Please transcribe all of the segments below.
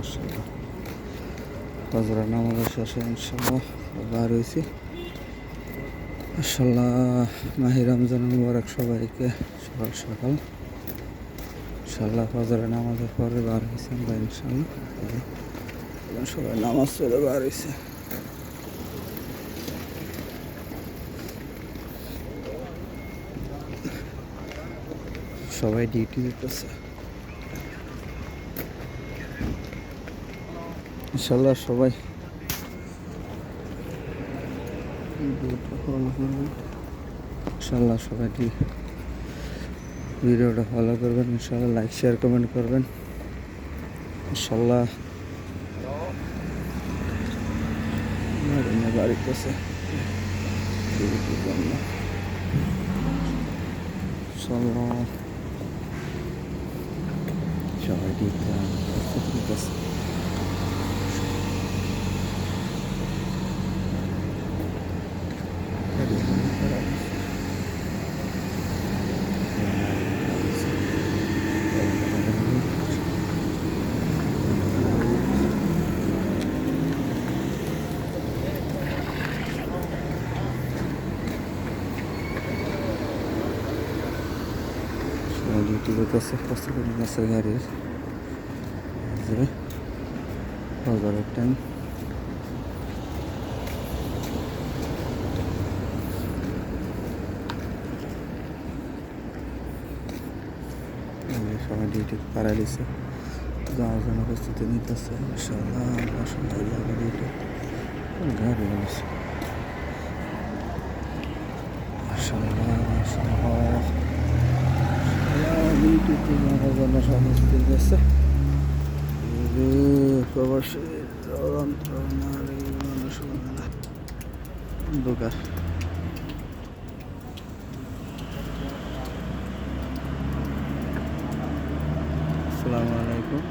মাসাল্লাহ সবাইকে, সকাল সকাল। ইনশাল্লাহ নামাজের পরে বার হয়েছে আমরা ইনশাল্লাহ সবাই নামাজ পড়ে বার হয়েছে। সবাই ডিউটি দিতেছে ইনশাল্লাহ সবাই। ইনশাল্লাহ সবাই দি- ভিডিওটা ফলো করবেন ইনশাল্লাহ লাইক শেয়ার কমেন্ট করবেন। ইনশাল্লাহ বাড়িতেছে ডিউটির ইনশাল্লাহ সবাই ঠিক প্রস্তুতি সবাই ডিউটি করতেছে প্রস্তুতি নিতেছে গাড়ির যে বাজারের টাইম সবাই ডিউটি পাড়া দিছে যাওয়ার জন্য প্রস্তুতি নিতেছে যাব ডিউটি গাড়ি আছে মাশাআল্লাহ মানুষ আসসালামু আলাইকুম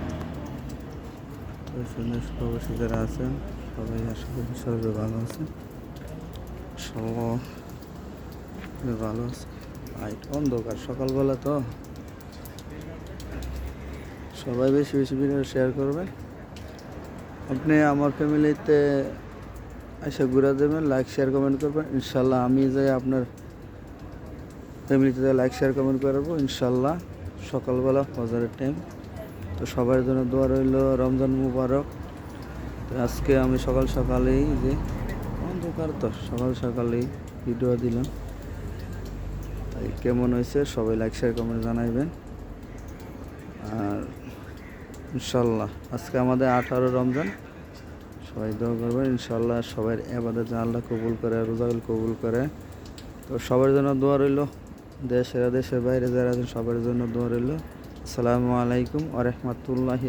সুন্দর প্রবাসী যারা আছেন সবাই আশা করি সবাই ভালো আছেন সবাই ভালো আছে অন্ধকার সকালবেলা তো সবাই বেশি বেশি ভিডিও শেয়ার করবেন। আপনি আমার ফ্যামিলিতে এসে ঘুরে দেবেন লাইক শেয়ার কমেন্ট করবেন। ইনশাল্লাহ আমি যাই আপনার ফ্যামিলিতে লাইক শেয়ার কমেন্ট করব, ইনশাল্লাহ সকালবেলা ফজরের টাইম তো সবার জন্য দোয়া রইল, রমজান মুবারক। তো আজকে আমি সকাল সকালেই যে অন্ধকার তো, সকাল সকালেই ভিডিও দিলাম। তাই কেমন হয়েছে সবাই লাইক শেয়ার কমেন্ট জানাইবেন। আর ইনশাল্লাহ, আজকে আমাদের আঠারো রমজান। সবাই দোয়া করবেন, ইনশাল্লাহ সবাই এবাদের যেন আল্লাহ কবুল করে, রোজাগুল কবুল করে। তো সবার জন্য দোয়া রইল দেশের দেশের বাইরে যারা আছেন সবার জন্য দোয়া রইল। আসসালামু আলাইকুম আ রহমতুল্লাহি